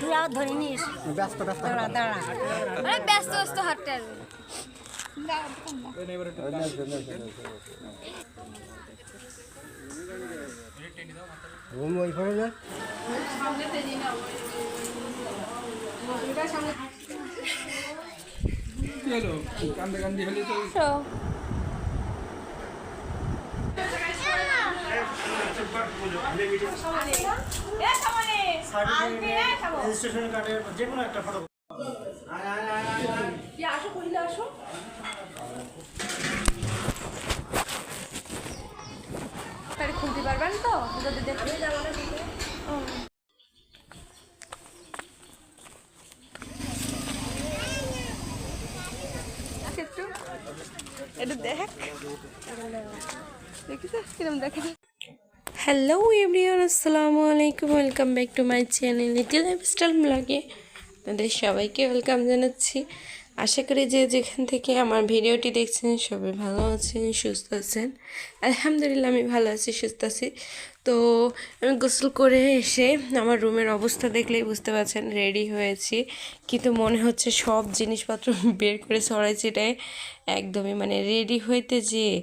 তুই আর ধরে নিস। ব্যস্ত ব্যস্ত দাঁড়া দাঁড়া। অনেক ব্যস্ত ব্যস্ত হাঁটতে আসবে রুম ওই করে না? যে কোনো একটা ফটো তাহলে খুলতে পারবেন তো যদি দেখতে একটু একটু দেখ। দেখিস, কিরম দেখে। হ্যালো এভরিওয়ান আসসালামু আলাইকুম welcome back to my channel little lifestyle ব্লগে আপনাদের সবাইকে ওয়েলকাম জানাচ্ছি। আশা করি যে যেখান থেকে আমার ভিডিওটি দেখছেন, সবাই ভালো আছেন, সুস্থ আছেন। আলহামদুলিল্লাহ, আমি ভালো আছি, সুস্থ আছি। তো আমি গোসল করে এসে আমার রুমের অবস্থা দেখলেই বুঝতে পারছেন রেডি হয়েছি। কিন্তু মনে হচ্ছে সব জিনিসপত্র বের করে ছিটায় একদমই মানে রেডি হইতে যেয়ে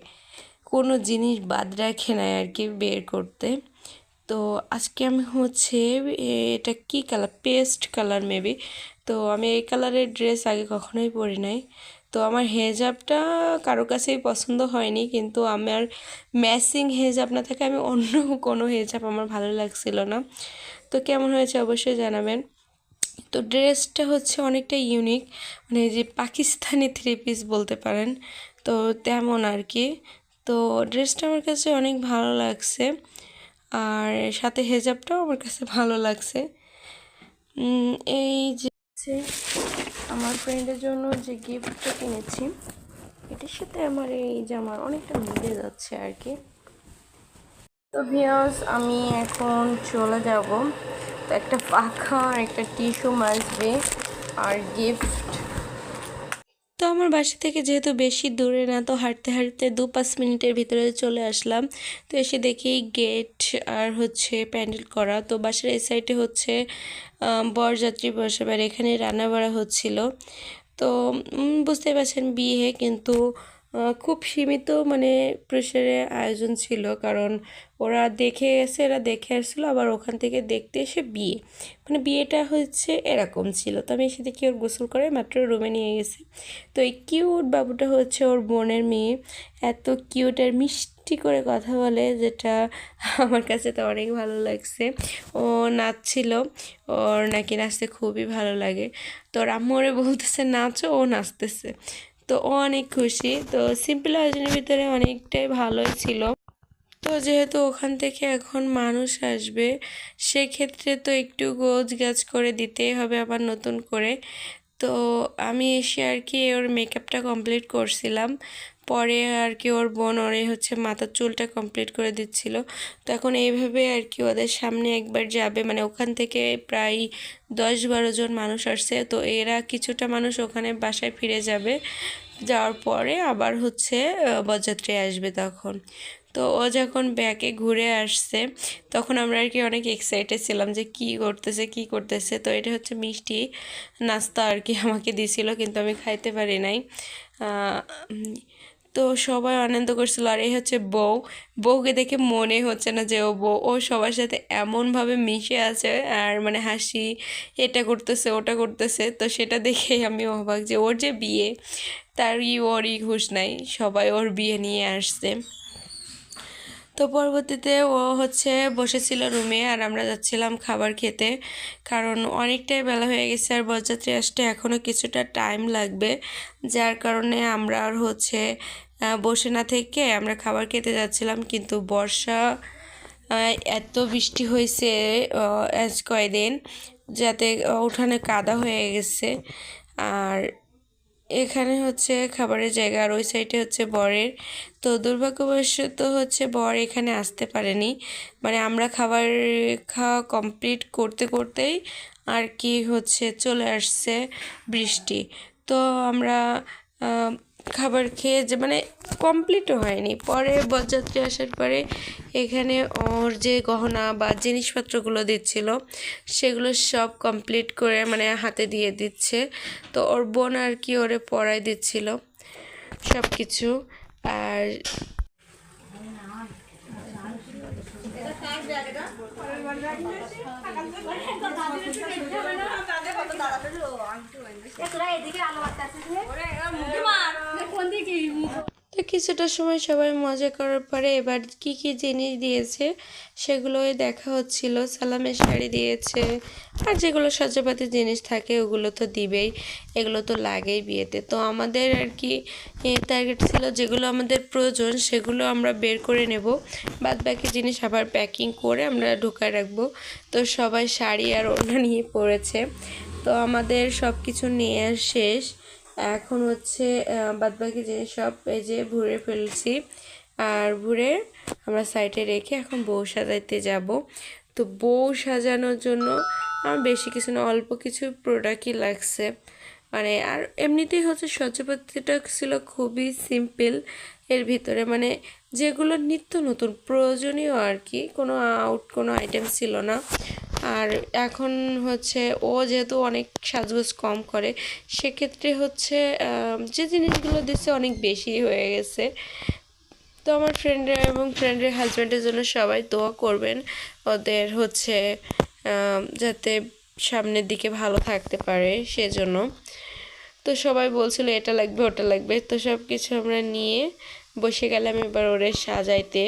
কোনো জিনিস বাদ রাখে না আর কি বের করতে। তো আজকে আমি হচ্ছে এটা কি কালার? পেস্ট কালার মেবি তো আমি এই কালারের ড্রেস আগে কখনোই পরি নাই। তো আমার হেজাবটা কারও কাছেই পছন্দ হয়নি, কিন্তু আমার ম্যাচিং হেজাব না থাকে আমি অন্য কোনো হেজাব আমার ভালো লাগছিল না। তো কেমন হয়েছে অবশ্যই জানাবেন। তো ড্রেসটা হচ্ছে অনেকটা ইউনিক মানে যে পাকিস্তানি থ্রি পিস বলতে পারেন। তো তেমন আর কি তো ড্রেসটা আমার কাছে অনেক ভালো লাগছে। আর সাথে হেজাবটাও আমার কাছে ভালো লাগছে। এই যে আমার ফ্রেন্ডের জন্য যে গিফটটা কিনেছি, এটার সাথে আমার এই জামার অনেকটা মিলে যাচ্ছে আর কি। তো ভিয়াস আমি এখন চলে যাব। তো একটা পাখা আর একটা টিস্যু মাসবে আর গিফট তো আমার বাসা থেকে যেহেতু বেশি দূরে না, তো হাঁটতে হাঁটতে দু পাঁচ মিনিটের ভিতরে চলে আসলাম। তো এসে দেখি গেট আর হচ্ছে প্যান্ডেল করা। তো বাসার এই সাইডে হচ্ছে বরযাত্রী বসে আর এখানে রান্না বাড়া হচ্ছিল। তো বুঝতে পারছেন বিয়ে, কিন্তু খুব সীমিত মানে প্রেশারে আয়োজন ছিল। কারণ ওরা দেখে এসে, এরা দেখে আসছিল, আবার ওখান থেকে দেখতে এসে বিয়ে। মানে বিয়েটা হচ্ছে এরকম ছিল। তো আমি এসে দেখি ওর গোসল করে মাত্র রুমে নিয়ে গেছি। তো এই কিউট বাবুটা হচ্ছে ওর বোনের মেয়ে। এত কিউট আর মিষ্টি করে কথা বলে, যেটা আমার কাছে তো অনেক ভালো লাগছে। ও নাচছিল। ওর নাকি নাচতে খুবই ভালো লাগে। তো আম্মু বলতেছে, নাচো, ও নাচতেছে। তো ও অনেক খুশি। তো সিম্পল আয়োজনের ভিতরে অনেকটাই ভালোই ছিল। তো যেহেতু ওখান থেকে এখন মানুষ আসবে, সেক্ষেত্রে তো একটু গোজ গাছ করে দিতেই হবে আবার নতুন করে। তো আমি এসে আর কি ওর মেকআপটা কমপ্লিট করছিলাম। পরে আর কি ওর বোন ওরে হচ্ছে মাথার চুলটা কমপ্লিট করে দিচ্ছিল। তো এখন এইভাবে আর কি ওদের সামনে একবার যাবে। মানে ওখান থেকে প্রায় দশ বারো জন মানুষ আসছে। তো এরা কিছুটা মানুষ ওখানে বাসায় ফিরে যাবে। যাওয়ার পরে আবার হচ্ছে বরযাত্রী আসবে তখন। তো ও যখন ব্যাকে ঘুরে আসছে, তখন আমরা আর কি অনেক এক্সাইটেড ছিলাম যে কি করতেছে কি করতেছে। তো এটা হচ্ছে মিষ্টি নাস্তা আর কি আমাকে দিছিল, কিন্তু আমি খাইতে পারি নাই। তো সবাই আনন্দ করছিল। আর এই হচ্ছে বউ। বউকে দেখে মনে হচ্ছে না যে ও বউ। ও সবার সাথে এমনভাবে মিশে আছে আর মানে হাসি, এটা করতেছে, ওটা করতেছে। তো সেটা দেখে আমি অবাক যে ওর যে বিয়ে তার ই ওরই ঘুষ নাই। সবাই ওর বিয়ে নিয়ে আসছে। তো পরবর্তীতে ও হচ্ছে বসেছিল রুমে আর আমরা যাচ্ছিলাম খাবার খেতে। কারণ অনেকটাই বেলা হয়ে গেছে আর বরযাত্রী আসতে এখনও কিছুটা টাইম লাগবে। যার কারণে আমরা আর হচ্ছে বসে না থেকে আমরা খাবার খেতে যাচ্ছিলাম। কিন্তু বর্ষা এত বৃষ্টি হয়েছে আজ কয়দিন, যাতে উঠানে কাদা হয়ে গেছে। আর এখানে হচ্ছে খাবারের জায়গা, আর ওই সাইডে হচ্ছে বরের। তো দুর্ভাগ্যবশত হচ্ছে বর এখানে আসতে পারেনি। মানে আমরা খাবার খাওয়া কমপ্লিট করতে করতেই আর কি হচ্ছে চলে আসছে বৃষ্টি। তো আমরা খাবার খেয়ে যে মানে কমপ্লিটও হয়নি। পরে বরযাত্রী আসার পরে এখানে ওর যে গহনা বা জিনিসপত্রগুলো দিচ্ছিল, সেগুলো সব কমপ্লিট করে মানে হাতে দিয়ে দিচ্ছে। তো ওর বোন আর কি ওরে পড়াই দিচ্ছিল সব কিছু আর তো কিছুটা সময় সবাই মজা করার পরে এবার কি কি জিনিস দিয়েছে সেগুলোই দেখা হচ্ছিল। সালামের শাড়ি দিয়েছে আর যেগুলো সজ্জাপাতি জিনিস থাকে ওগুলো তো দিবেই এগুলো তো লাগেই বিয়েতে। তো আমাদের আর কি টার্গেট ছিল যেগুলো আমাদের প্রয়োজন সেগুলো আমরা বের করে নেব। বাদ বাকি জিনিস আবার প্যাকিং করে আমরা ঢুকায় রাখব। তো সবাই শাড়ি আর ওড়না নিয়ে পড়েছে। তো আমাদের সব কিছু নিয়ে শেষ। এখন হচ্ছে বাদ বাকি জিনিস সব, এই যে ভুড়ে ফেলছি। আর ভুড়ে আমরা সাইডে রেখে এখন বউ সাজাইতে যাব। তো বউ সাজানোর জন্য আমার বেশি কিছু না, অল্প কিছু প্রোডাক্টই লাগছে। মানে আর এমনিতেই হচ্ছে সজ্জাপাতিটা ছিল খুবই সিম্পল এর ভিতরে মানে যেগুলো নিত্য নতুন, প্রয়োজনীয় আর কি। কোনো আউট কোনো আইটেম ছিল না। আর এখন হচ্ছে ও যেহেতু অনেক সাজগোজ কম করে, সেক্ষেত্রে হচ্ছে যে জিনিসগুলো দিচ্ছে অনেক বেশি হয়ে গেছে। তো আমার ফ্রেন্ডরা এবং ফ্রেন্ডের হাজব্যান্ডের জন্য সবাই দোয়া করবেন ওদের হচ্ছে যাতে সামনের দিকে ভালো থাকতে পারে সেজন্য। তো সবাই বলছিল, এটা লাগবে, ওটা লাগবে। তো সব কিছু আমরা নিয়ে বসে গেলাম এবার ওরে সাজাইতে।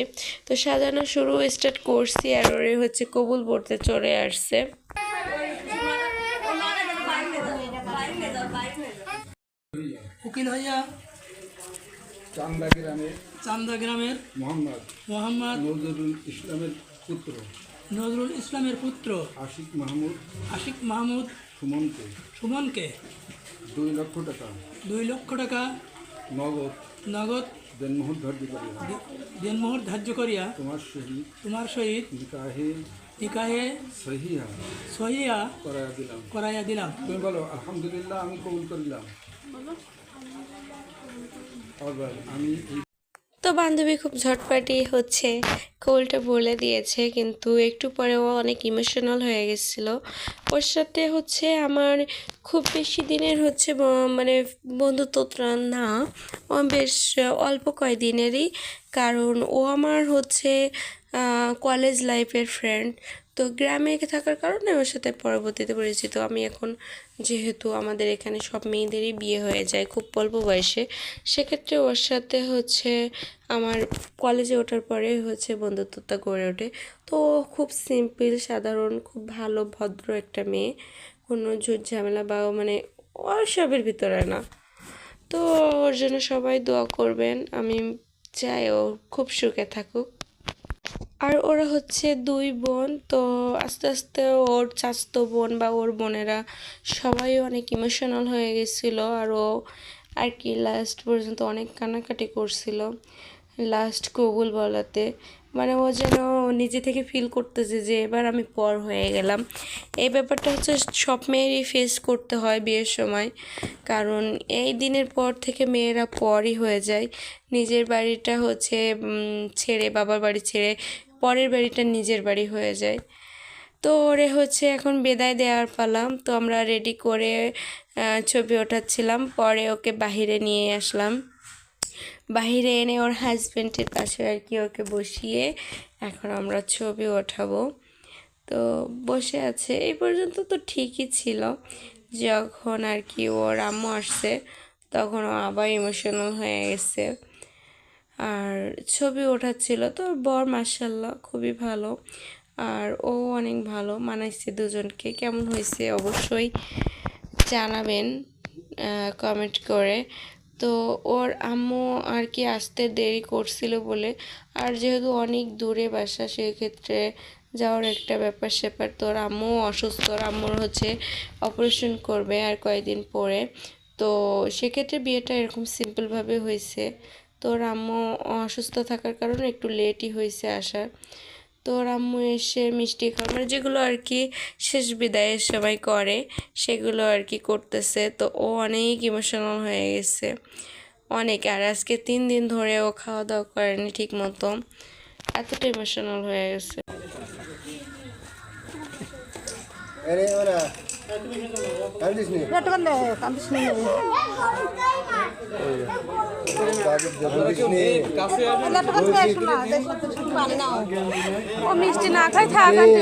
তো সাজানো শুরু স্টার্ট করছি আর ওরে হচ্ছে কবুল পড়তে চলে আসছে। উকিল হইয়া চান্দা গ্রামের চান্দা গ্রামের মোহাম্মদ মোহাম্মদ নজরুল ইসলামের পুত্র। নজরুল ইসলামের পুত্র আশিক মাহমুদ আশিক মাহমুদ সুমনকে। সুমনকে। দুই লক্ষ টাকা। দুই লক্ষ টাকা নগদ। নগদ। দেনমোহর ধার্য করিয়া। দে- দেনমোহর ধার্য করিয়া তোমার সহিত তোমার সহিত নিকাহে নিকাহে সহিহা সহিয়া করাইয়া দিলাম। করাইয়া দিলাম। তুমি বলো আলহামদুলিল্লাহ আমি কবুল করিলাম। আমি তো বান্ধবী খুব ঝটপাটি হচ্ছে। কোলটা বলে দিয়েছে, কিন্তু একটু পরে ও অনেক ইমোশনাল হয়ে গেছিল। ওর সাথে হচ্ছে আমার খুব বেশি দিনের হচ্ছে মানে বন্ধুত্ব না। বেশ অল্প কয়দিনেরই, কারণ ও আমার হচ্ছে কলেজ লাইফের ফ্রেন্ড তো গ্রামে থাকার কারণে ওর সাথে পরবর্তীতে পরিচিত। আমি এখন যেহেতু আমাদের এখানে সব মেয়েদেরই বিয়ে হয়ে যায় খুব অল্প বয়সে, সেক্ষেত্রে ওর সাথে হচ্ছে আমার কলেজে ওঠার পরে হচ্ছে বন্ধুত্বটা গড়ে ওঠে। তো খুব সিম্পল সাধারণ, খুব ভালো, ভদ্র একটা মেয়ে। কোনো ঝুট ঝামেলা বা মানে ওসবের ভিতরে না। তো ওর জন্য সবাই দোয়া করবেন। আমি চাই ও খুব সুখে থাকুক। আর ওরা হচ্ছে দুই বোন, তো আস্তে আস্তে ওর চাচতো বোন বা ওর বোনেরা সবাই অনেক ইমোশনাল হয়ে গেছিল আর ও আর কি লাস্ট পর্যন্ত অনেক কান্নাকাটি করছিল লাস্ট কবুল বলাতে। মানে ও যেন নিজে থেকে ফিল করতেছে যে এবার আমি পর হয়ে গেলাম। এই ব্যাপারটা হচ্ছে সব মেয়েরই ফেস করতে হয় বিয়ের সময়, কারণ এই দিনের পর থেকে মেয়েরা পরই হয়ে যায়। নিজের বাড়িটা হচ্ছে ছেড়ে বাবার বাড়ি ছেড়ে পরের বাড়িটা নিজের বাড়ি হয়ে যায়। তো ওরে হচ্ছে এখন বেদায় দেওয়ার পালাম। তো আমরা রেডি করে ছবি ওঠাচ্ছিলাম। পরে ওকে বাহিরে নিয়ে আসলাম। বাহিরে এনে ওর হাজব্যান্ডের পাশে আর কি ওকে বসিয়ে এখন আমরা ছবি ওঠাবো। তো বসে আছে। এই পর্যন্ত তো ঠিকই ছিল। যখন আর কি ওর আম্মু আসছে, তখন ও আবার ইমোশনাল হয়ে গেছে। আর ছবি ওঠাচ্ছিল। তো বর মার্শাল্লাহ খুবই ভালো। আর ও অনেক ভালো, মানাইছে দুজনকে। কেমন হয়েছে অবশ্যই জানাবেন কমেন্ট করে। তো ওর আম্মু আর কি আসতে দেরি করছিল বলে। আর যেহেতু অনেক দূরে বাসা, সেক্ষেত্রে যাওয়ার একটা ব্যাপার স্যাপার। তো ওর আম্মু অসুস্থ আম্মুর হচ্ছে অপারেশন করবে আর কয়েকদিন পরে। তো সেক্ষেত্রে বিয়েটা এরকম সিম্পলভাবে হয়েছে। তো ওর আম্মু অসুস্থ থাকার কারণে একটু লেটই হয়েছে আসার। তো ওর আম্মু এসে মিষ্টি খাওয়া মানে যেগুলো আর কি শেষ বিদায়ের সময় করে, সেগুলো আর কি করতেছে। তো ও অনেক ইমোশনাল হয়ে গেছে। অনেক। আর আজকে তিন দিন ধরে ও খাওয়া দাওয়া করেনি ঠিক মতো এতটা ইমোশনাল হয়ে গেছে। মিষ্টি না খাই থাক আন্টি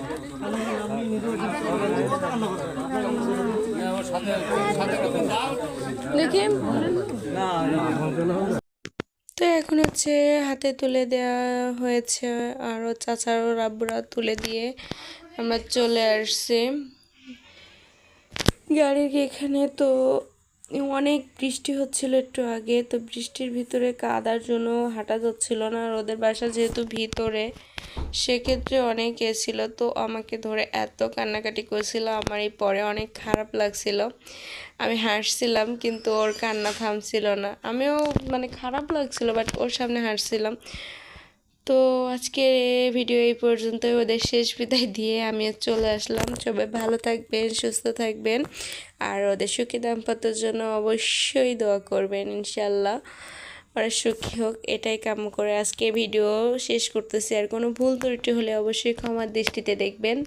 তো এখন হচ্ছে হাতে তুলে দেয়া হয়েছে আরও চাচারও রাব্বুরা তুলে দিয়ে আমরা চলে আসছি। গাড়ির এখানে? তো অনেক বৃষ্টি হচ্ছিল একটু আগে, তো বৃষ্টির ভিতরে কাদার জন্য হাঁটা যাচ্ছিল না আর ওদের বাসা যেহেতু ভিতরে, সেক্ষেত্রে অনেক এসেছিল তো আমাকে ধরে এত কান্নাকাটি করছিল, আমার এই পরে অনেক খারাপ লাগছিল। আমি হাসছিলাম, কিন্তু ওর কান্না থামছিল না। আমিও মানে খারাপ লাগছিল বাট ওর সামনে হাসছিলাম। তো আজকে ভিডিও এই পর্যন্ত ওদের শেষ বিদায় দিয়ে আমি চলে আসলাম। সবাই ভালো থাকবেন, সুস্থ থাকবেন। আর ওদের সুখী দাম্পত্যের জন্য অবশ্যই দোয়া করবেন ইনশাল্লাহ ওরা সুখী হোক, এটাই কাম করে আজকে ভিডিও শেষ করতেছি। আর কোনো ভুল ত্রুটি হলে অবশ্যই ক্ষমার দৃষ্টিতে দেখবেন।